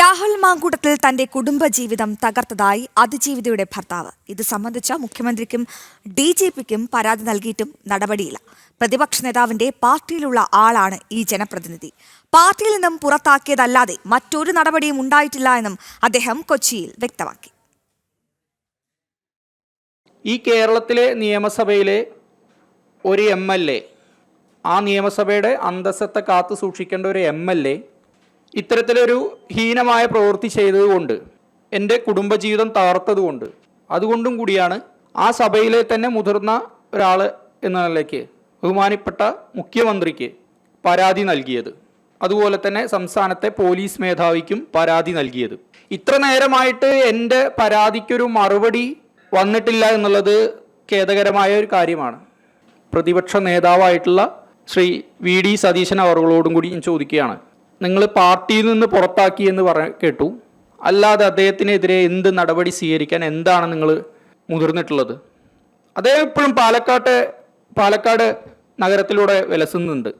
രാഹുൽ മാങ്കൂട്ടത്തിൽ തന്റെ കുടുംബജീവിതം തകർത്തതായി അതിജീവിതയുടെ ഭർത്താവ്. ഇത് സംബന്ധിച്ച മുഖ്യമന്ത്രിക്കും ഡി ജി പിക്കും പരാതി നൽകിയിട്ടും നടപടിയില്ല. പ്രതിപക്ഷ നേതാവിന്റെ പാർട്ടിയിലുള്ള ആളാണ് ഈ ജനപ്രതിനിധി. പാർട്ടിയിൽ നിന്നും പുറത്താക്കിയതല്ലാതെ മറ്റൊരു നടപടിയും ഉണ്ടായിട്ടില്ല എന്നും അദ്ദേഹം കൊച്ചിയിൽ വ്യക്തമാക്കി. ഈ കേരളത്തിലെ നിയമസഭയിലെ ഒരു എം എൽ എ ആ നിയമസഭയുടെ അന്തസ്സത്തെ കാത്തു സൂക്ഷിക്കേണ്ട ഒരു എം എൽ എ ഇത്തരത്തിലൊരു ഹീനമായ പ്രവൃത്തി ചെയ്തതുകൊണ്ട് എന്റെ കുടുംബജീവിതം തകർത്തതുകൊണ്ട് അതുകൊണ്ടും കൂടിയാണ് ആ സഭയിലെ തന്നെ മുതിർന്ന ഒരാൾ എന്ന നിലയ്ക്ക് ബഹുമാനപ്പെട്ട മുഖ്യമന്ത്രിക്ക് പരാതി നൽകിയത്. അതുപോലെ തന്നെ സംസ്ഥാനത്തെ പോലീസ് മേധാവിക്കും പരാതി നൽകിയത്. ഇത്ര നേരമായിട്ട് എന്റെ പരാതിക്കൊരു മറുപടി വന്നിട്ടില്ല എന്നുള്ളത് ഖേദകരമായ ഒരു കാര്യമാണ്. പ്രതിപക്ഷ നേതാവായിട്ടുള്ള ശ്രീ വി ഡി സതീശൻ അവറുകളോടും കൂടി ഞാൻ ചോദിക്കുകയാണ്. നിങ്ങൾ പാർട്ടിയിൽ നിന്ന് പുറത്താക്കി എന്ന് പറ കേട്ടു. അല്ലാതെ അദ്ദേഹത്തിനെതിരെ എന്ത് നടപടി സ്വീകരിക്കാൻ എന്താണ് നിങ്ങൾ മുതിർന്നിട്ടുള്ളത്? അദ്ദേഹം ഇപ്പോഴും പാലക്കാട്ട് പാലക്കാട് നഗരത്തിലൂടെ വിലസുന്നുണ്ട്.